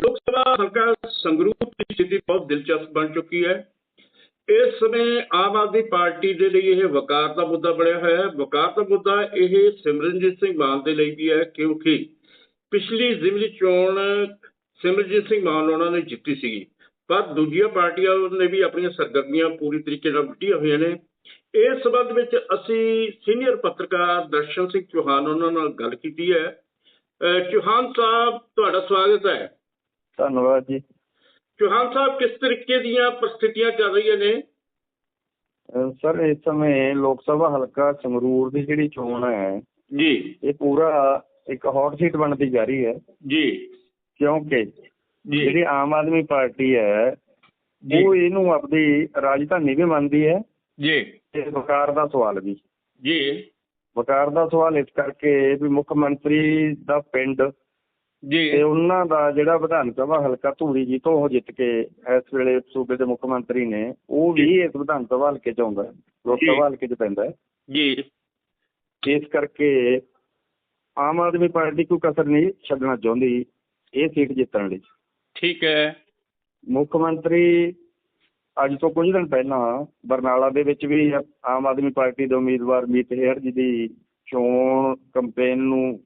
ਲੋਕ ਸਭਾ ਹਲਕਾ ਸੰਗਰੂਰ ਦੀ ਸਥਿਤੀ ਬਹੁਤ ਦਿਲਚਸਪ ਬਣ ਚੁੱਕੀ ਹੈ। ਇਸ ਸਮੇਂ ਆਮ ਆਦਮੀ ਪਾਰਟੀ ਦੇ ਲਈ ਇਹ ਵਕਾਰ ਦਾ ਮੁੱਦਾ ਬਣਿਆ ਹੋਇਆ ਹੈ। ਵਕਾਰ ਦਾ ਮੁੱਦਾ ਇਹ ਸਿਮਰਨਜੀਤ ਸਿੰਘ ਮਾਨ ਦੇ ਲਈ ਵੀ ਹੈ ਕਿਉਂਕਿ ਪਿਛਲੀ ਜ਼ਿਮਨੀ ਚੋਣ ਸਿਮਰਨਜੀਤ ਸਿੰਘ ਮਾਨ ਉਹਨਾਂ ਨੇ ਜਿੱਤੀ ਸੀਗੀ। ਪਰ ਦੂਜੀਆਂ ਪਾਰਟੀਆਂ ਨੇ ਵੀ ਆਪਣੀਆਂ ਸਰਗਰਮੀਆਂ ਪੂਰੀ ਤਰੀਕੇ ਨਾਲ ਵਿੱਢੀਆਂ ਹੋਈਆਂ ਨੇ। ਇਸ ਸਬੰਧ ਵਿੱਚ ਅਸੀਂ ਸੀਨੀਅਰ ਪੱਤਰਕਾਰ ਦਰਸ਼ਨ ਸਿੰਘ ਚੌਹਾਨ ਉਹਨਾਂ ਨਾਲ ਗੱਲ ਕੀਤੀ ਹੈ। ਅਹ ਚੌਹਾਨ ਸਾਹਿਬ, ਤੁਹਾਡਾ ਸਵਾਗਤ ਹੈ। ਧੰਨਵਾਦ ਜੀ। ਚੌਹਾਨ ਸਾਹਿਬ ਕਿਸ ਤਰੀਕੇ ਦੀਆਂ ਪ੍ਰਸਥਿਤੀਆਂ ਚੱਲ ਰਹੀਆਂ ਨੇ? ਸਰ ਇਸ ਸਮੇਂ ਲੋਕ ਸਭਾ ਹਲਕਾ ਸੰਗਰੂਰ ਦੀ ਜਿਹੜੀ ਚੋਣ ਹੈ ਜੀ। ਇਹ ਪੂਰਾ ਇੱਕ ਹੌਟ ਸੀਟ ਬਣਦੀ ਜਾ ਰਹੀ ਹੈ। ਜੀ। ਕਿਉਂਕਿ ਜਿਹੜੀ ਆਮ ਆਦਮੀ ਪਾਰਟੀ ਹੈ ਉਹ ਇਹਨੂੰ ਆਪਣੀ ਰਾਜਧਾਨੀ ਵੀ ਮੰਨਦੀ ਹੈ। ਜੀ। ਤੇ ਵਕਾਰ ਦਾ ਸਵਾਲ ਵੀ। ਜੀ। ਵਕਾਰ ਦਾ ਸਵਾਲ ਇਸ ਕਰਕੇ ਵੀ ਮੁੱਖ ਮੰਤਰੀ ਦਾ ਪਿੰਡ ਜੀ। ਤੇ ਉਹਨਾਂ ਦਾ ਜਿਹੜਾ ਵਿਧਾਨ ਸਭਾ ਹਲਕਾ ਧੂਰੀ ਜੀ ਤੋਂ ਉਹ ਜਿੱਤ ਕੇ ਇਸ ਵੇਲੇ ਸੂਬੇ ਦੇ ਮੁੱਖ ਮੰਤਰੀ ਨੇ ਉਹ ਵੀ ਇਸ ਵਿਧਾਨ ਸਭਾ ਹਲਕੇ ਚ ਆਉਂਦਾ ਹੈ, ਲੋਕ। ਸਭਾ ਹਲਕੇ ਚ ਪੈਂਦਾ ਹੈ। ਜੀ। ਇਸ ਕਰਕੇ ਆਮ ਆਦਮੀ ਪਾਰਟੀ ਕੋਈ ਕਸਰ ਨਹੀਂ ਛੱਡਣਾ ਚਾਹੁੰਦੀ ਇਹ ਸੀਟ ਜਿੱਤਣ ਲਈ। ਠੀਕ ਹੈ। ਮੁੱਖ ਮੰਤਰੀ ਅੱਜ ਤੋਂ ਕੁਝ ਦਿਨ ਪਹਿਲਾਂ ਬਰਨਾਲਾ ਦੇ ਵਿੱਚ ਵੀ ਆਮ ਆਦਮੀ ਪਾਰਟੀ ਦੇ ਉਮੀਦਵਾਰ ਮੀਤ ਹੇਅਰ ਜੀ ਦੀ ਚੋਣ ਕੈਂਪੇਨ ਨੂੰ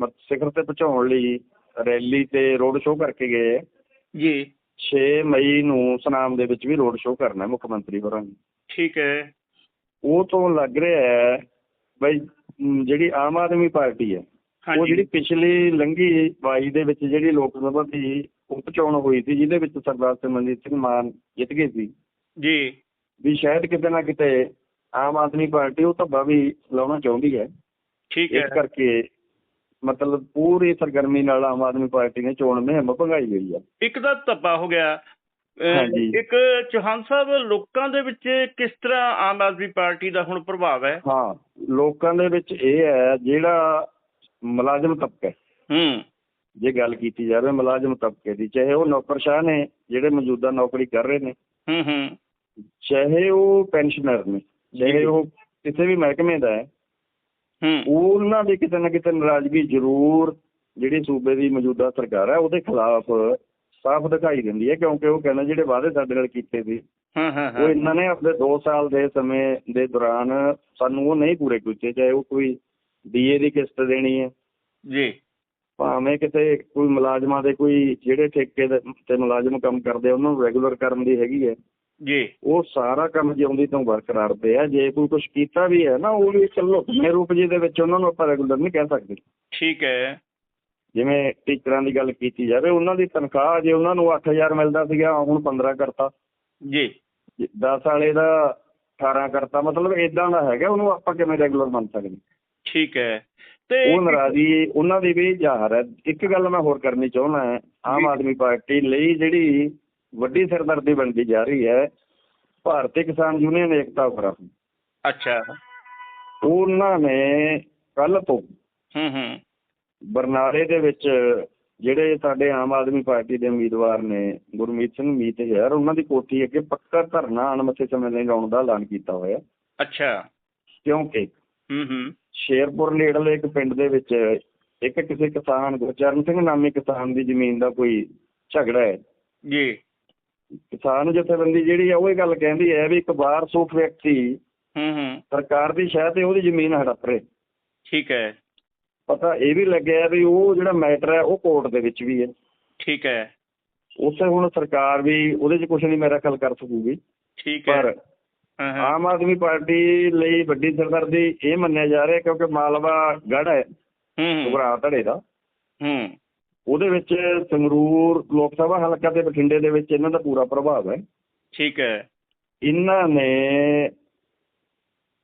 ਸਿਖਰ ਤੇ ਪਹੁੰਚਾਉਣ ਲਈ ਰੈਲੀ ਤੇ ਰੋਡ ਸ਼ੋਅ ਕਰਕੇ ਗਏ। ਜੀ। 6 ਮਈ ਨੂੰ ਸੁਨਾਮ ਦੇ ਵਿੱਚ ਵੀ ਰੋਡ ਸ਼ੋਅ ਕਰਨਾ ਹੈ ਮੁੱਖ ਮੰਤਰੀ ਹੋਰਾਂ ਨੇ। ਠੀਕ ਹੈ। ਉਹ ਤੋਂ ਲੱਗ ਰਿਹਾ ਹੈ ਬਈ ਜਿਹੜੀ ਆਮ ਆਦਮੀ ਪਾਰਟੀ ਹੈ ਉਹ ਜਿਹੜੀ ਪਿਛਲੀ ਲੰਘੀ 22 ਦੇ ਵਿੱਚ ਜਿਹੜੀ ਲੋਕ ਸਭਾ ਦੀ ਉਪ ਚੋਣ ਹੋਈ ਸੀ ਜਿਹਦੇ ਵਿੱਚ ਸਰਦਾਰ ਸਿਮਰਨਜੀਤ ਸਿੰਘ ਮਾਨ ਜਿੱਤ ਗਏ ਸੀ। ਜੀ। ਵੀ ਸ਼ਾਇਦ ਕਿਤੇ ਨਾ ਕਿਤੇ ਆਮ ਆਦਮੀ ਪਾਰਟੀ ਉਹ ਧੱਬਾ ਵੀ ਲਾਉਣਾ ਚਾਹੁੰਦੀ ਹੈ। ਠੀਕ ਹੈ। ਇਸ ਕਰਕੇ ਮਤਲਬ ਪੂਰੀ ਸਰਗਰਮੀ ਨਾਲ ਆਮ ਆਦਮੀ ਪਾਰਟੀ ਨੇ ਚੋਣ ਮੁਹਿੰਮ ਭੰਗਾਈ ਹੋਈ ਹੈ ਇੱਕ ਤਾਂ ਧੱਬਾ ਹੋ ਗਿਆ। ਇੱਕ ਚੌਹਾਨ ਸਾਹਿਬ ਲੋਕਾਂ ਦੇ ਵਿੱਚ ਕਿਸ ਤਰ੍ਹਾਂ ਆਮ ਆਦਮੀ ਪਾਰਟੀ ਦਾ ਹੁਣ ਪ੍ਰਭਾਵ ਹੈ? ਹਾਂ ਲੋਕਾਂ ਦੇ ਵਿੱਚ ਇਹ ਹੈ ਜਿਹੜਾ ਮੁਲਾਜ਼ਮ ਤਬਕਾ ਹੈ, ਹੂੰ। ਜੇ ਗੱਲ ਕੀਤੀ ਜਾਵੇ ਮੁਲਾਜ਼ਮ ਤਬਕੇ ਦੀ ਚਾਹੇ ਉਹ ਨੌਕਰਸ਼ਾਹ ਨੇ ਜਿਹੜੇ ਮੌਜੂਦਾ ਨੌਕਰੀ ਕਰ ਰਹੇ ਨੇ। ਹੂੰ ਹੂੰ। ਚਾਹੇ ਉਹ ਪੈਨਸ਼ਨਰ ਨੇ ਚਾਹੇ। ਉਹ ਕਿਸੇ ਵੀ ਮਹਿਕਮੇ ਦਾ ਹੂੰ। ਉਹਨਾਂ ਦੀ ਕਿਤੇ ਨਾ ਕਿਤੇ ਨਾਰਾਜ਼ਗੀ ਜ਼ਰੂਰ ਜਿਹੜੀ ਸੂਬੇ ਦੀ ਮੌਜੂਦਾ ਸਰਕਾਰ ਹੈ ਉਹਦੇ ਖਿਲਾਫ ਸਾਫ਼ ਦਿਖਾਈ ਦਿੰਦੀ ਹੈ ਕਿਉਂਕਿ ਉਹ ਕਹਿੰਦਾ ਜਿਹੜੇ ਵਾਅਦੇ ਸਾਡੇ ਨਾਲ ਕੀਤੇ ਸੀ ਹਾਂ ਹਾਂ ਉਹ ਇਹਨਾਂ ਨੇ ਆਪਣੇ 2 ਸਾਲ ਦੇ ਸਮੇਂ ਦੇ ਦੌਰਾਨ ਸਾਨੂੰ ਉਹ ਨਹੀਂ ਪੂਰੇ ਕੀਤੇ ਚਾਹੇ ਉਹ ਕੋਈ ਡੀਏ ਦੀ ਕਿਸ਼ਤ ਦੇਣੀ ਹੈ। ਜੀ। ਭਾਵੇਂ ਕਿਤੇ ਕੋਈ ਮੁਲਾਜ਼ਮਾਂ ਦੇ ਕੋਈ ਜਿਹੜੇ ਠੇਕੇ ਦੇ ਤੇ ਮੁਲਾਜ਼ਮ ਕੰਮ ਕਰਦੇ ਉਹਨਾਂ ਨੂੰ ਰੈਗੂਲਰ ਕਰਨ ਦੀ ਹੈਗੀ ਹੈ। ਜੀ। ਉਹ ਸਾਰਾ ਕੰਮ ਜਿਉਂਦੀ ਤੋਂ ਬਰਕਰਾਰ ਪਿਆ ਜੇ ਕੋਈ ਕੁਝ ਕੀਤਾ ਵੀ ਹੈ ਨਾ ਉਹ ਵੀ ਚਲੋ ਆਪਣੇ ਰੂਪ ਜੀ ਦੇ ਵਿੱਚ ਉਹਨਾਂ ਨੂੰ ਆਪਾਂ ਰੈਗੂਲਰ ਨਹੀਂ ਕਹਿ ਸਕਦੇ। ਠੀਕ ਹੈ। ਜਿਵੇਂ ਟੀਚਰਾਂ ਦੀ ਗੱਲ ਕੀਤੀ ਜਾਵੇ ਉਹਨਾਂ ਦੀ ਤਨਖਾਹ ਜੇ ਉਹਨਾਂ ਨੂੰ 8000 ਮਿਲਦਾ ਸੀਗਾ ਹੁਣ 15 ਕਰਤਾ। ਜੀ। 10 ਵਾਲੇ ਦਾ 18 ਕਰਤਾ ਮਤਲਬ ਇਦਾਂ ਦਾ ਹੈਗਾ ਉਹਨੂੰ ਆਪਾਂ ਕਿਵੇਂ ਰੈਗੂਲਰ ਮੰਨ ਸਕਦੇ? ਠੀਕ ਹੈ। ਤੇ ਉਹ ਨਾਰਾਜ਼ਗੀ ਉਹਨਾਂ ਦੀ ਵੀ ਜ਼ਾਹਰ ਹੈ। ਇੱਕ ਗੱਲ ਮੈਂ ਹੋਰ ਕਰਨੀ ਚਾਹੁੰਦਾ ਆਮ। ਆਦਮੀ ਪਾਰਟੀ ਲਈ ਜਿਹੜੀ ਵੱਡੀ ਸਿਰਦਰਦੀ ਬਣਦੀ ਜਾ ਰਹੀ ਹੈ। ਭਾਰਤੀ ਕਿਸਾਨ ਯੂਨੀਅਨ ਏਕਤਾ ਫੋਰਮ ਅੱਛਾ। ਉਹਨਾਂ ਨੇ ਕੱਲ ਤੋਂ ਹੂੰ ਹੂੰ। ਬਰਨਾਲੇ ਦੇ ਵਿੱਚ ਜਿਹੜੇ ਸਾਡੇ ਆਮ ਆਦਮੀ ਪਾਰਟੀ ਦੇ ਉਮੀਦਵਾਰ ਨੇ ਗੁਰਮੀਤ ਸਿੰਘ ਮੀਤ ਯਾਰ ਉਹਨਾਂ ਦੀ ਕੋਠੀ ਅੱਗੇ ਪੱਕਾ ਧਰਨਾ ਅਣਮੱਥੇ ਸਮੇਂ ਲਈ ਲਾਉਣ ਦਾ ਐਲਾਨ ਕੀਤਾ ਹੋਇਆ। ਅੱਛਾ। ਕਿਉਂਕਿ ਹੂੰ ਹੂੰ। ਸ਼ੇਰਪੁਰ ਨੇੜਲੇ ਇੱਕ ਪਿੰਡ ਦੇ ਵਿੱਚ ਇੱਕ ਕਿਸੇ ਕਿਸਾਨ ਗੁਰਚਰਨ ਸਿੰਘ ਨਾਮੀ ਕਿਸਾਨ ਦੀ ਜ਼ਮੀਨ ਦਾ ਕੋਈ ਝਗੜਾ ਹੈ। ਜੀ। ਕਿਸਾਨ ਜਥੇਬੰਦੀ ਜਿਹੜੀ ਆ ਉਹ ਇਹ ਗੱਲ ਕਹਿੰਦੀ ਹੈ ਵੀ ਇੱਕ ਸੂਫ ਵਿਅਕਤੀ ਹੂੰ ਹੂੰ। ਸਰਕਾਰ ਦੀ ਸ਼ਹਿ ਤੇ ਉਹਦੀ ਜ਼ਮੀਨ ਹੜਪ ਰਹੇ। ਠੀਕ ਹੈ। ਪਤਾ ਇਹ ਵੀ ਲੱਗਿਆ ਵੀ ਉਹ ਜਿਹੜਾ ਮੈਟਰ ਹੈ ਉਹ ਕੋਰਟ ਦੇ ਵਿੱਚ ਵੀ ਹੈ। ਠੀਕ ਹੈ। ਉੱਥੇ ਹੁਣ ਸਰਕਾਰ ਵੀ ਉਹਦੇ 'ਚ ਕੁਝ ਨਹੀਂ ਮੇਰਾ ਖਿਆਲ ਕਰ ਸਕੂਗੀ। ਠੀਕ ਹੈ। ਪਰ ਆਮ ਆਦਮੀ ਪਾਰਟੀ ਲਈ ਵੱਡੀ ਸਰਦਰਦੀ ਇਹ ਮੰਨਿਆ ਜਾ ਰਿਹਾ ਕਿਉਂਕਿ ਮਾਲਵਾ ਗੜ੍ਹ ਹੈ ਹੂੰ ਹੂੰ। ਧੜੇ ਦਾ। ਹੂੰ। ਉਹਦੇ ਵਿੱਚ ਸੰਗਰੂਰ ਲੋਕ ਸਭਾ ਹਲਕਾ ਤੇ ਬਠਿੰਡੇ ਦੇ ਵਿੱਚ ਇਹਨਾਂ ਦਾ ਪੂਰਾ ਪ੍ਰਭਾਵ ਹੈ। ਠੀਕ ਹੈ। ਇਹਨਾਂ ਨੇ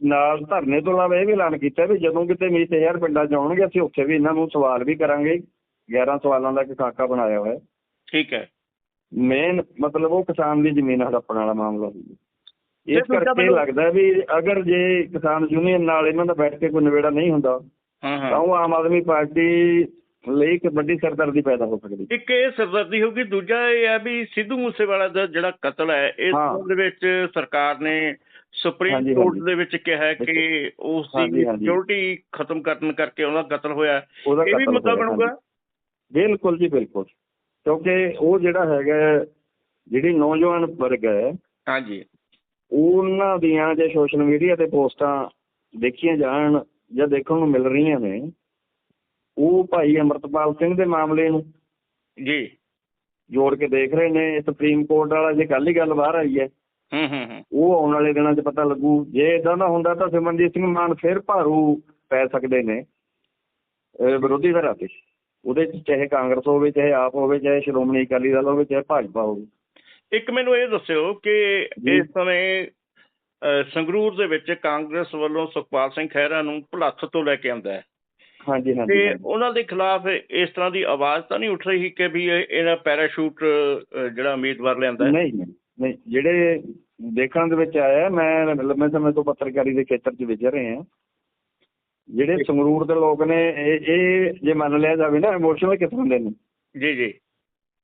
ਨਾਲ ਧਰਨੇ ਤੋਂ ਇਲਾਵਾ ਇਹ ਵੀ ਐਲਾਨ ਕੀਤਾ ਵੀ ਜਦੋਂ ਕਿਤੇ ਮੀਤ ਹਜ਼ਾਰ ਪਿੰਡਾਂ 'ਚ ਆਉਣਗੇ ਅਸੀਂ ਉੱਥੇ ਵੀ ਇਹਨਾਂ ਨੂੰ ਸਵਾਲ ਵੀ ਕਰਾਂਗੇ। 11 ਸਵਾਲਾਂ ਦਾ ਇੱਕ ਖਾਕਾ ਬਣਾਇਆ ਹੋਇਆ। ਠੀਕ ਹੈ। ਮੇਨ ਮਤਲਬ ਉਹ ਕਿਸਾਨ ਦੀ ਜ਼ਮੀਨ ਹੜੱਪਣ ਵਾਲਾ ਮਾਮਲਾ ਸੀ। ਇਸ ਕਰਕੇ ਲੱਗਦਾ ਵੀ ਅਗਰ ਜੇ ਕਿਸਾਨ ਯੂਨੀਅਨ ਨਾਲ ਇਹਨਾਂ ਦਾ ਬੈਠ ਕੇ ਕੋਈ ਨਿਬੇੜਾ ਨਹੀਂ ਹੁੰਦਾ ਹਾਂ। ਤਾਂ ਉਹ ਆਮ ਆਦਮੀ ਪਾਰਟੀ ਲਈ ਇੱਕ ਵੱਡੀ ਸਰਦਰਦੀ ਪੈਦਾ ਹੋ ਸਕਦੀ ਇੱਕ ਇਹ ਸਰਦਰਦੀ ਹੋਊਗੀ ਦੂਜਾ ਇਹ ਹੈ ਵੀ ਸਿੱਧੂ ਮੂਸੇਵਾਲਾ ਦਾ ਜਿਹੜਾ ਕਤਲ ਹੈ ਇਸ। ਸੰਬੰਧ ਵਿੱਚ ਸਰਕਾਰ ਨੇ ਸੁਪਰੀਮ ਕੋਰਟ। ਦੇ ਵਿੱਚ ਕਿਹਾ ਕਿ ਉਸ ਦੀ। ਸਿਕਿਉਰਿਟੀ ਖਤਮ ਕਰਨ ਕਰਕੇ ਉਹਨਾਂ ਦਾ ਕਤਲ ਹੋਇਆ ਉਹਦਾ ਇਹ ਵੀ ਮੁੱਦਾ ਬਣੂਗਾ। ਬਿਲਕੁਲ ਜੀ ਬਿਲਕੁਲ ਕਿਉਂਕਿ ਉਹ ਜਿਹੜਾ ਹੈਗਾ ਜਿਹੜੀ ਨੌਜਵਾਨ ਵਰਗ ਹੈ ਹਾਂਜੀ ਉਹਨਾਂ ਦੀਆਂ ਜੇ ਸੋਸ਼ਲ ਮੀਡੀਆ ਤੇ ਪੋਸਟਾਂ ਦੇਖੀਆਂ ਜਾਣ ਜਾਂ ਦੇਖਣ ਨੂੰ ਮਿਲ ਰਹੀਆਂ ਨੇ ਉਹ ਭਾਈ ਅਮਰਤਪਾਲ ਸਿੰਘ ਦੇ ਮਾਮਲੇ ਨੂੰ ਜੀ। ਜੋੜ ਕੇ ਦੇਖ ਰਹੇ ਨੇ ਸੁਪਰੀਮ ਕੋਰਟ ਵਾਲਾ ਜੇ ਕੱਲ ਹੀ ਗੱਲ ਬਾਹਰ ਆਈ ਹੈ। ਹੂੰ ਹੂੰ ਹੂੰ। ਉਹ ਆਉਣ ਵਾਲੇ ਦਿਨਾਂ 'ਚ ਪਤਾ ਲੱਗੂ। ਜੇ ਇਦਾਂ ਦਾ ਹੁੰਦਾ ਤਾਂ ਸਿਮਰਨਜੀਤ ਸਿੰਘ ਮਾਨ ਫਿਰ ਭਾਰੂ ਪੈ ਸਕਦੇ ਨੇ ਵਿਰੋਧੀ ਧਿਰਾਂ ਤੇ। ਉਹਦੇ 'ਚ ਚਾਹੇ ਕਾਂਗਰਸ ਹੋਵੇ ਚਾਹੇ ਆਪ ਹੋਵੇ ਚਾਹੇ ਸ਼੍ਰੋਮਣੀ ਅਕਾਲੀ ਦਲ ਹੋਵੇ ਚਾਹੇ ਭਾਜਪਾ ਹੋਵੇ। ਇੱਕ ਮੈਨੂੰ ਇਹ ਦੱਸਿਓ ਕਿ। ਇਸ ਸਮੇਂ ਸੰਗਰੂਰ ਦੇ ਵਿੱਚ ਕਾਂਗਰਸ ਵੱਲੋਂ ਸੁਖਪਾਲ ਸਿੰਘ ਖਹਿਰਾ ਨੂੰ ਭੁਲੱਥ ਤੋਂ ਲੈ ਕੇ ਆਂਦਾ ਹੈ। ਹਾਂਜੀ ਹਾਂਜੀ ਤੇ। ਉਹਨਾਂ ਦੇ ਖਿਲਾਫ ਇਸ ਤਰ੍ਹਾਂ ਦੀ ਆਵਾਜ਼ ਤਾਂ ਨਹੀਂ ਉੱਠ ਰਹੀ ਕਿ ਵੀ ਇਹ- ਇਹਨਾਂ ਪੈਰਾਸ਼ੂਟ ਜਿਹੜਾ ਉਮੀਦਵਾਰ ਲਿਆਂਦਾ ਹੈ? ਨਹੀਂ ਨਹੀਂ ਨਹੀਂ ਜਿਹੜੇ ਦੇਖਣ ਦੇ ਵਿੱਚ ਆਇਆ ਮੈਂ ਲੰਮੇ ਸਮੇਂ ਤੋਂ ਪੱਤਰਕਾਰੀ ਦੇ ਖੇਤਰ 'ਚ ਵਿਚਰ ਰਹੇ ਹਾਂ। ਜਿਹੜੇ ਸੰਗਰੂਰ ਦੇ ਲੋਕ ਨੇ ਇਹ ਇਹ ਜੇ ਮੰਨ ਲਿਆ ਜਾਵੇ ਨਾ ਇਮੋਸ਼ਨਲ ਕਿਸਮ ਦੇ ਨੇ? ਜੀ ਜੀ।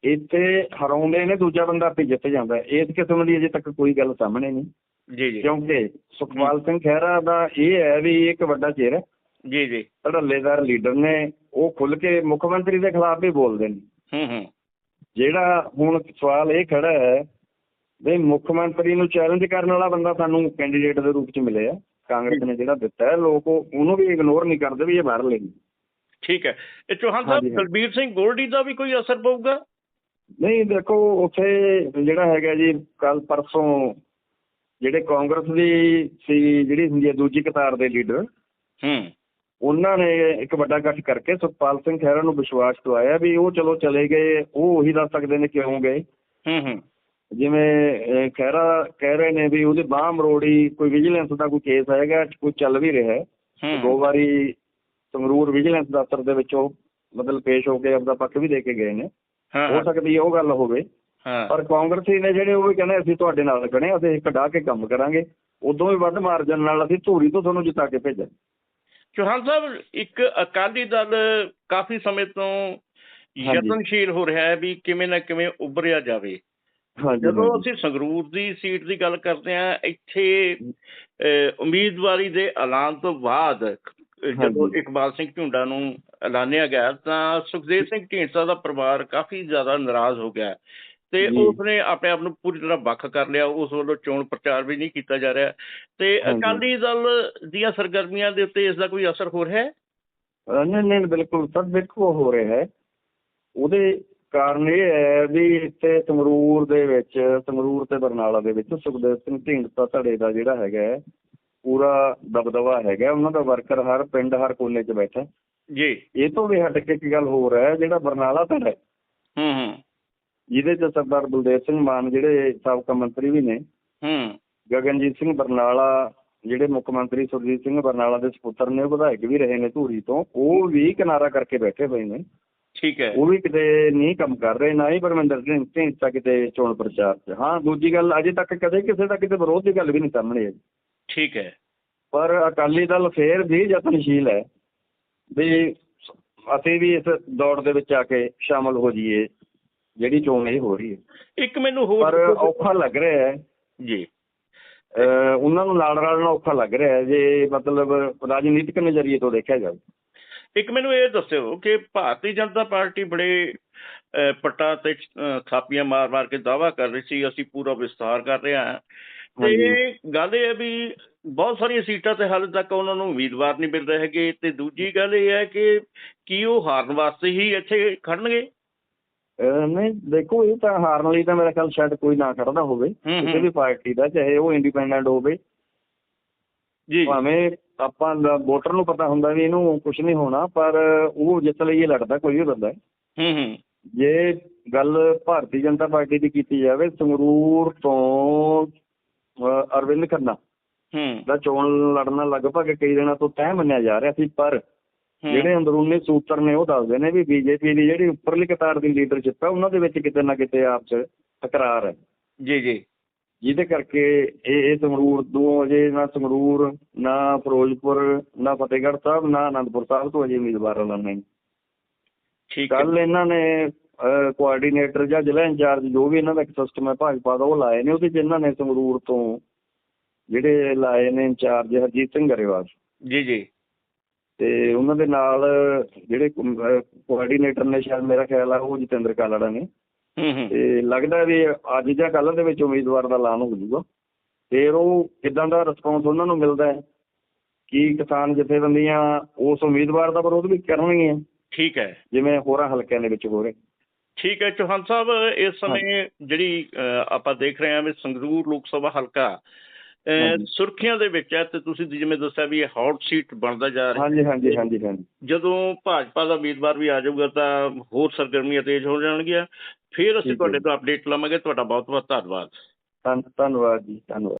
ਇੱਥੇ ਹਰਾਉਂਦੇ ਨੇ ਦੂਜਾ ਬੰਦਾ ਆਪੇ ਜਿੱਤ ਜਾਂਦਾ। ਹੈ। ਇਸ ਕਿਸਮ ਦੀ ਅਜੇ ਤੱਕ ਕੋਈ ਗੱਲ ਸਾਹਮਣੇ ਨਹੀਂ। ਜੀ ਜੀ। ਕਿਉਂਕਿ ਸੁਖਪਾਲ ਸਿੰਘ ਖਹਿਰਾ ਦਾ ਇਹ ਹੈ ਵੀ ਇਹ ਇੱਕ ਵੱਡਾ ਚਿਹਰਾ ਜੀ ਜੀ। ਧੜੱਲੇਦਾਰ ਲੀਡਰ ਨੇ ਉਹ ਖੁੱਲ ਕੇ ਮੁੱਖ ਮੰਤਰੀ ਦੇ ਖਿਲਾਫ ਵੀ ਬੋਲਦੇ ਨੇ। ਹੂੰ ਹੂੰ। ਜਿਹੜਾ ਹੁਣ ਸਵਾਲ ਇਹ ਖੜਾ ਹੈ ਵੀ ਮੁੱਖ ਮੰਤਰੀ ਨੂੰ ਚੈਲੰਜ ਕਰਨ ਵਾਲਾ ਬੰਦਾ ਸਾਨੂੰ ਕੈਂਡੀਡੇਟ ਦੇ ਰੂਪ 'ਚ ਮਿਲਿਆ ਕਾਂਗਰਸ ਨੇ ਜਿਹੜਾ ਦਿੱਤਾ ਹੈ ਲੋਕ ਉਹ- ਉਹਨੂੰ ਵੀ ਇਗਨੋਰ ਨਹੀਂ ਕਰਦੇ ਵੀ ਇਹ ਬਾਹਰ ਲੈ ਠੀਕ ਹੈ। ਇਹ ਚੌਹਾਨ ਸਾਹਿਬ। ਦਲਬੀਰ ਸਿੰਘ ਗੋਲਡੀ ਦਾ ਵੀ ਕੋਈ ਅਸਰ ਪਊਗਾ? ਨਹੀਂ ਦੇਖੋ ਉੱਥੇ ਜਿਹੜਾ ਹੈਗਾ ਜੀ ਕੱਲ ਪਰਸੋਂ ਜਿਹੜੇ ਕਾਂਗਰਸ ਦੀ ਸੀ ਜਿਹੜੀ ਹੁੰਦੀ ਹੈ ਦੂਜੀ ਕਤਾਰ ਦੇ ਲੀਡਰ ਹੂੰ। ਉਹਨਾਂ ਨੇ ਇੱਕ ਵੱਡਾ ਇਕੱਠ ਕਰਕੇ ਸੁਖਪਾਲ ਸਿੰਘ ਖਹਿਰਾ ਨੂੰ ਵਿਸ਼ਵਾਸ ਦਵਾਇਆ ਵੀ ਉਹ ਚਲੋ ਚਲੇ ਗਏ ਉਹ ਉਹੀ ਦੱਸ ਸਕਦੇ ਨੇ ਕਿਉਂ ਗਏ। ਹੂੰ ਹੂੰ। ਜਿਵੇਂ ਖਹਿਰਾ ਕਹਿ ਰਹੇ ਨੇ ਵੀ ਉਹਦੇ ਬਾਹ ਮਰੋੜੀ ਕੋਈ ਵਿਜੀਲੈਂਸ ਦਾ ਕੋਈ ਕੇਸ ਹੈਗਾ ਕੋਈ ਚੱਲ ਵੀ ਰਿਹਾ ਹੈ। ਦੋ ਵਾਰੀ ਸੰਗਰੂਰ ਵਿਜੀਲੈਂਸ ਦਫ਼ਤਰ ਦੇ ਵਿੱਚ ਉਹ ਮਤਲਬ ਪੇਸ਼ ਹੋ ਕੇ ਆਪਦਾ ਪੱਖ ਵੀ ਦੇ ਕੇ ਗਏ ਨੇ। ਹਾਂ ਸਕਦੀ ਹੈ ਉਹ ਗੱਲ ਹੋਵੇ। ਪਰ ਕਾਂਗਰਸੀ ਨੇ ਜਿਹੜੇ ਉਹ ਵੀ ਕਹਿੰਦੇ ਅਸੀਂ ਤੁਹਾਡੇ ਨਾਲ ਖੜੇ ਅਸੀਂ ਡਾ ਕੇ ਕੰਮ ਕਰਾਂਗੇ। ਉਦੋਂ ਵੀ ਵੱਧ ਮਾਰਜਨ ਨਾਲ ਅਸੀਂ ਧੂਰੀ ਤੋਂ ਤੁਹਾਨੂੰ ਜਿਤਾ ਕੇ ਭੇਜਾਂਗੇ। ਚੌਹਾਨ ਸਾਹਿਬ ਇੱਕ ਅਕਾਲੀ ਦਲ ਕਾਫੀ ਸਮੇਂ ਤੋਂ। ਯਤਨਸ਼ੀਲ ਹੋ ਰਿਹਾ ਹੈ ਵੀ ਕਿਵੇਂ ਨਾ ਕਿਵੇਂ ਉੱਭਰਿਆ ਜਾਵੇ ਜਦੋਂ। ਅਸੀਂ ਸੰਗਰੂਰ ਦੀ ਸੀਟ ਦੀ ਗੱਲ ਕਰਦੇ ਹਾਂ ਇੱਥੇ ਉਮੀਦਵਾਰੀ ਦੇ ਐਲਾਨ ਤੋਂ ਬਾਅਦ ਜਦੋਂ। ਇਕਬਾਲ ਸਿੰਘ ਝੁੰਡਾ ਨੂੰ ਐਲਾਨਿਆ ਗਿਆ ਤਾਂ ਸੁਖਦੇਵ ਸਿੰਘ ਢੀਂਡਸਾ ਦਾ ਪਰਿਵਾਰ ਕਾਫੀ ਜ਼ਿਆਦਾ ਨਾਰਾਜ਼ ਹੋ ਗਿਆ ਤੇ ਜੀ। ਉਸਨੇ ਆਪਣੇ ਆਪ ਨੂੰ ਪੂਰੀ ਤਰ੍ਹਾਂ ਵੱਖ ਕਰ ਲਿਆ ਉਸ ਵੱਲੋਂ ਚੋਣ ਪ੍ਰਚਾਰ ਵੀ ਨਹੀਂ ਕੀਤਾ ਜਾ ਰਿਹਾ। ਤੇ। ਅਕਾਲੀ ਦਲ ਦੀਆਂ ਸਰਗਰਮੀਆਂ ਦੇ ਉੱਤੇ ਇਸ ਦਾ ਕੋਈ ਅਸਰ ਹੋ? ਰਿਹਾ ਹੈ ਨਹੀਂ ਨਹੀਂ ਬਿਲਕੁਲ ਸਰ ਦੇਖੋ ਹੋ ਰਿਹਾ ਹੈ। ਉਹਦੇ ਕਾਰਨ ਇਹ ਹੈ ਵੀ ਇੱਥੇ ਸੰਗਰੂਰ ਦੇ ਵਿੱਚ ਸੰਗਰੂਰ ਤੇ ਬਰਨਾਲਾ ਦੇ ਵਿੱਚ ਸੁਖਦੇਵ ਸਿੰਘ ਢੀਂਡਸਾ ਧੜੇ ਦਾ ਜਿਹੜਾ ਹੈਗਾ ਪੂਰਾ ਦਬਦਬਾ ਹੈਗਾ। ਉਹਨਾਂ ਦਾ ਵਰਕਰ ਹਰ ਪਿੰਡ ਹਰ ਕੋਨੇ 'ਚ ਬੈਠਾ। ਜੀ। ਇਹ ਤੋਂ ਵੀ ਹਟ ਕੇ ਇੱਕ ਗੱਲ ਹੋਰ ਹੈ ਜਿਹੜਾ ਬਰਨਾਲਾ ਧੜਾ ਹੈ। ਹੂੰ ਹੂੰ। ਜਿਹਦੇ 'ਚ ਸਰਦਾਰ ਬਲਦੇਵ ਸਿੰਘ ਮਾਨ ਜਿਹੜੇ ਸਾਬਕਾ ਮੰਤਰੀ ਵੀ ਨੇ ਹੂੰ। ਗਗਨਜੀਤ ਸਿੰਘ ਬਰਨਾਲਾ ਜਿਹੜੇ ਮੁੱਖ ਮੰਤਰੀ ਸੁਰਜੀਤ ਸਿੰਘ ਬਰਨਾਲਾ ਦੇ ਸਪੁੱਤਰ ਨੇ ਉਹ ਵਿਧਾਇਕ ਵੀ ਰਹੇ ਨੇ ਧੂਰੀ ਤੋਂ ਉਹ ਵੀ ਕਿਨਾਰਾ ਕਰਕੇ ਬੈਠੇ ਹੋਏ ਨੇ। ਠੀਕ ਹੈ। ਉਹ ਵੀ ਕਿਤੇ ਨਹੀਂ ਕੰਮ ਕਰ ਰਹੇ ਨਾ ਹੀ ਪਰਮਿੰਦਰ ਸਿੰਘ ਢੀਂਡਸਾ ਕਿਤੇ ਚੋਣ ਪ੍ਰਚਾਰ 'ਚ। ਹਾਂ ਦੂਜੀ ਗੱਲ ਅਜੇ ਤੱਕ ਕਦੇ ਕਿਸੇ ਦਾ ਕਿਤੇ ਵਿਰੋਧ ਦੀ ਗੱਲ ਵੀ ਨਹੀਂ ਸਾਹਮਣੇ ਆਈ। ਠੀਕ ਹੈ। ਪਰ ਅਕਾਲੀ ਦਲ ਫੇਰ ਵੀ ਯਤਨਸ਼ੀਲ ਹੈ ਵੀ ਅਸੀਂ ਵੀ ਇਸ ਦੌੜ ਦੇ ਵਿੱਚ ਆ ਕੇ ਸ਼ਾਮਲ ਹੋ ਜਾਈਏ। ਜਿਹੜੀ ਚੋਣ ਇਹ ਹੋ ਰਹੀ ਹੈ। ਇੱਕ ਮੈਨੂੰ ਹੋਰ ਪਰ ਔਖਾ ਲੱਗ ਰਿਹਾ ਹੈ। ਜੀ। ਉਹਨਾਂ ਨੂੰ ਨਾਲ ਰਲਣਾ ਔਖਾ ਲੱਗ ਰਿਹਾ ਹੈ। ਜੇ ਮਤਲਬ ਰਾਜਨੀਤਿਕ ਨਜ਼ਰੀਏ ਤੋਂ ਦੇਖਿਆ ਜਾਵੇ। ਇੱਕ ਮੈਨੂੰ ਇਹ ਦੱਸਿਓ ਕਿ ਭਾਰਤੀ ਜਨਤਾ ਪਾਰਟੀ ਬੜੇ ਪੱਟਾਂ ਤੇ ਥਾਪੀਆਂ ਮਾਰ-ਮਾਰ ਕੇ ਦਾਵਾ ਕਰ ਰਹੀ ਸੀ। ਅਸੀਂ ਪੂਰਾ ਵਿਸਥਾਰ ਕਰ ਰਹੇ ਹਾਂ। ਤੇ ਗੱਲ ਇਹ ਹੈ ਵੀ ਬਹੁਤ ਸਾਰੀਆਂ ਸੀਟਾਂ ਤੇ ਹਾਲੇ ਤੱਕ ਉਹਨਾਂ ਨੂੰ ਉਮੀਦਵਾਰ ਨਹੀਂ ਮਿਲ ਰਹੇ ਹੈਗੇ। ਤੇ ਦੂਜੀ ਗੱਲ ਇਹ ਹੈ ਕਿ ਕੀ ਉਹ ਹਾਰਨ ਵਾਸਤੇ ਹੀ ਇੱਥੇ ਖੜਨਗੇ? ਨਹੀਂ ਦੇਖੋ ਇਹ ਤਾਂ ਹਾਰਨ ਲਈ ਤਾਂ ਮੇਰਾ ਖਿਆਲ ਸ਼ਾਇਦ ਕੋਈ ਨਾ ਖੜਦਾ ਹੋਵੇ ਕਿਸੇ ਵੀ ਪਾਰਟੀ ਦਾ ਚਾਹੇ ਉਹ ਇੰਡੀਪੈਂਡੈਂਟ ਹੋਵੇ। ਜੀ। ਭਾਵੇਂ ਆਪਾਂ ਵੋਟਰ ਨੂੰ ਪਤਾ ਹੁੰਦਾ ਵੀ ਇਹਨੂੰ ਕੁਝ ਨਹੀਂ ਹੋਣਾ ਪਰ ਉਹ ਜਿੱਤ ਲਈ ਇਹ ਲੜਦਾ ਕੋਈ ਵੀ ਬੰਦਾ। ਹੂੰ ਹੂੰ। ਜੇ ਗੱਲ ਭਾਰਤੀ ਜਨਤਾ ਪਾਰਟੀ ਦੀ ਕੀਤੀ ਜਾਵੇ ਸੰਗਰੂਰ ਤੋਂ ਅਰਵਿੰਦ ਖੰਨਾ ਹੂੰ। ਦਾ ਚੋਣ ਲੜਨਾ ਲਗਭਗ ਕਈ ਦਿਨਾਂ ਤੋਂ ਤੈਅ ਮੰਨਿਆ ਜਾ ਰਿਹਾ ਸੀ ਪਰ ਜਿਹੜੇ ਅੰਦਰੂਨੀ ਸੂਤਰ ਨੇ ਉਹ ਦੱਸਦੇ ਨੇ ਵੀ ਬੀਜੇਪੀ ਦੀ ਜਿਹੜੀ ਉੱਪਰਲੀ ਕਤਾਰ ਦੀ ਲੀਡਰਸ਼ਿਪ ਹੈ ਉਹਨਾਂ ਦੇ ਵਿੱਚ ਕਿਤੇ ਨਾ ਕਿਤੇ ਆਪਸ 'ਚ ਤਕਰਾਰ ਹੈ। ਜੀ ਜੀ। ਜਿਹਦੇ ਕਰਕੇ ਇਹ ਇਹ ਸੰਗਰੂਰ ਤੋਂ ਅਜੇ ਨਾ ਸੰਗਰੂਰ ਨਾ ਫਿਰੋਜ਼ਪੁਰ ਨਾ ਫਤਿਹਗੜ੍ਹ ਸਾਹਿਬ ਨਾ ਆਨੰਦਪੁਰ ਸਾਹਿਬ ਤੋਂ ਅਜੇ ਉਮੀਦਵਾਰ ਨਹੀਂ ਠੀਕ ਹੈ। ਕੱਲ ਇਹਨਾਂ ਨੇ ਕੋਆਰਡੀਨੇਟਰ ਜਾਂ ਜ਼ਿਲ੍ਹਾ ਇੰਚਾਰਜ ਜੋ ਵੀ ਇਹਨਾਂ ਦਾ ਇੱਕ ਸਿਸਟਮ ਹੈ ਭਾਜਪਾ ਦਾ ਉਹ ਲਾਏ ਨੇ ਉਹਦੇ 'ਚ ਇਹਨਾਂ ਨੇ ਸੰਗਰੂਰ ਤੋਂ ਜਿਹੜੇ ਲਾਏ ਨੇ ਇੰਚਾਰਜ ਹਰਜੀਤ ਸਿੰਘ ਗਰੇਵਾਲ। ਜੀ ਜੀ। ਤੇ ਉਹਨਾਂ ਦੇ ਨਾਲ ਜਿਹੜੇ ਕੋਆਰਡੀਨੇਟਰ ਨੇ ਸ਼ਾਇਦ ਮੇਰਾ ਖਿਆਲ ਆ ਉਹ ਜਤਿੰਦਰ ਕਾਲੜਾ ਨੇ। ਹੂੰ ਹੂੰ। ਤੇ ਲੱਗਦਾ ਵੀ ਅੱਜ ਜਾਂ ਕੱਲ੍ਹ ਦੇ ਵਿੱਚ ਉਮੀਦਵਾਰ ਦਾ ਐਲਾਨ ਹੋ ਜਾਊਗਾ ਫਿਰ ਉਹ ਕਿਦਾਂ ਦਾ ਰਿਸਪੌਂਸ ਉਹਨਾਂ ਨੂੰ ਮਿਲਦਾ ਹੈ? ਕੀ ਕਿਸਾਨ ਜਥੇਬੰਦੀਆਂ ਉਸ ਉਮੀਦਵਾਰ ਦਾ ਵਿਰੋਧ ਵੀ ਕਰਨਗੀਆਂ? ਠੀਕ ਹੈ। ਜਿਵੇਂ ਹੋਰਾਂ ਹਲਕਿਆਂ ਦੇ ਵਿੱਚ ਹੋ ਰਿਹਾ। ਠੀਕ ਹੈ ਚੌਹਾਨ ਸਾਹਿਬ ਇਸ ਸਮੇਂ ਜਿਹੜੀ ਆਪਾਂ ਦੇਖ ਰਹੇ ਹਾਂ ਵੀ ਸੰਗਰੂਰ ਲੋਕ ਸਭਾ ਹਲਕਾ। ਸੁਰਖੀਆਂ ਦੇ ਵਿੱਚ ਹੈ ਤੇ ਤੁਸੀਂ ਜਿਵੇਂ ਦੱਸਿਆ ਵੀ ਇਹ ਹੌਟ ਸੀਟ ਬਣਦਾ ਜਾ ਰਿਹਾ। ਹਾਂਜੀ ਹਾਂਜੀ ਹਾਂਜੀ ਹਾਂਜੀ। ਜਦੋਂ ਭਾਜਪਾ ਦਾ ਉਮੀਦਵਾਰ ਵੀ ਆ ਜਾਊਗਾ ਤਾਂ ਹੋਰ ਸਰਗਰਮੀਆਂ ਤੇਜ਼ ਹੋ ਜਾਣਗੀਆਂ। ਫਿਰ ਅਸੀਂ। ਤੁਹਾਡੇ ਤੋਂ ਅਪਡੇਟ ਲਵਾਂਗੇ। ਤੁਹਾਡਾ ਬਹੁਤ ਬਹੁਤ ਧੰਨਵਾਦ। ਧੰਨ- ਧੰਨਵਾਦ ਜੀ ਧੰਨਵਾਦ।